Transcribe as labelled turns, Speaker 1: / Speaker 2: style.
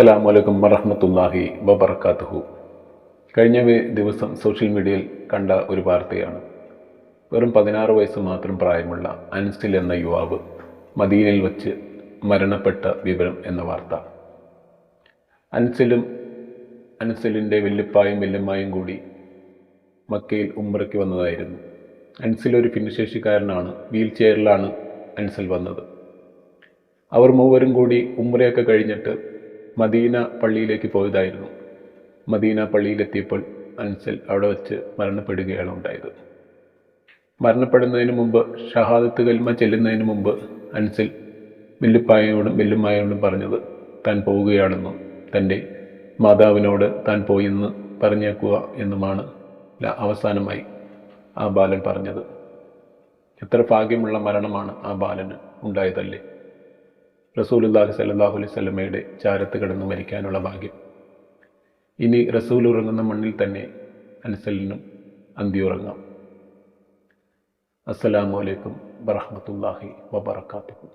Speaker 1: അസ്സലാമു വലൈക്കും വറഹമത്തല്ലാഹി വബർക്കാത്തുഹു കഴിഞ്ഞ ദിവസം സോഷ്യൽ മീഡിയയിൽ കണ്ട ഒരു വാർത്തയാണ്. വെറും പതിനാറ് വയസ്സ് മാത്രം പ്രായമുള്ള അൻസിൽ എന്ന യുവാവ് മദീനയിൽ വച്ച് മരണപ്പെട്ട വിവരം എന്ന വാർത്ത. അൻസിലും അൻസിലിന്റെ വല്യപ്പായും വല്യമ്മായും കൂടി മക്കയിൽ ഉംറയ്ക്ക് വന്നതായിരുന്നു. അൻസിൽ ഒരു ഭിന്നശേഷിക്കാരനാണ്. വീൽ ചെയറിലാണ് അൻസിൽ വന്നത്. അവർ മൂവരും കൂടി ഉംറയൊക്കെ കഴിഞ്ഞിട്ട് മദീന പള്ളിയിലേക്ക് പോയതായിരുന്നു. മദീന പള്ളിയിലെത്തിയപ്പോൾ അൻസൽ അവിടെ വെച്ച് മരണപ്പെടുകയാണ് ഉണ്ടായത്. മരണപ്പെടുന്നതിന് മുമ്പ് ഷഹാദത്ത് കൽമ ചെല്ലുന്നതിന് മുമ്പ് അൻസൽ വെല്ലുപ്പായോടും വെല്ലുമ്മായോടും പറഞ്ഞത് താൻ പോവുകയാണെന്നും തന്റെ മാതാവിനോട് താൻ പോയെന്ന് പറഞ്ഞേക്കുക എന്നുമാണ് അവസാനമായി ആ ബാലൻ പറഞ്ഞത്. എത്ര ഭാഗ്യമുള്ള മരണമാണ് ആ ബാലന് ഉണ്ടായതല്ലേ? റസൂലുല്ലാഹി സ്വല്ലല്ലാഹു അലൈഹി സ്വലമയുടെ ചാരത്ത് കിടന്ന് മരിക്കാനുള്ള ഭാഗ്യം. ഇനി റസൂൽ ഉറങ്ങുന്ന മണ്ണിൽ തന്നെ അൻസലിനും അന്തിയുറങ്ങാം അസ്സലാമു അലൈക്കും വറഹ്മത്തുള്ളാഹി വബറകാതുഹു.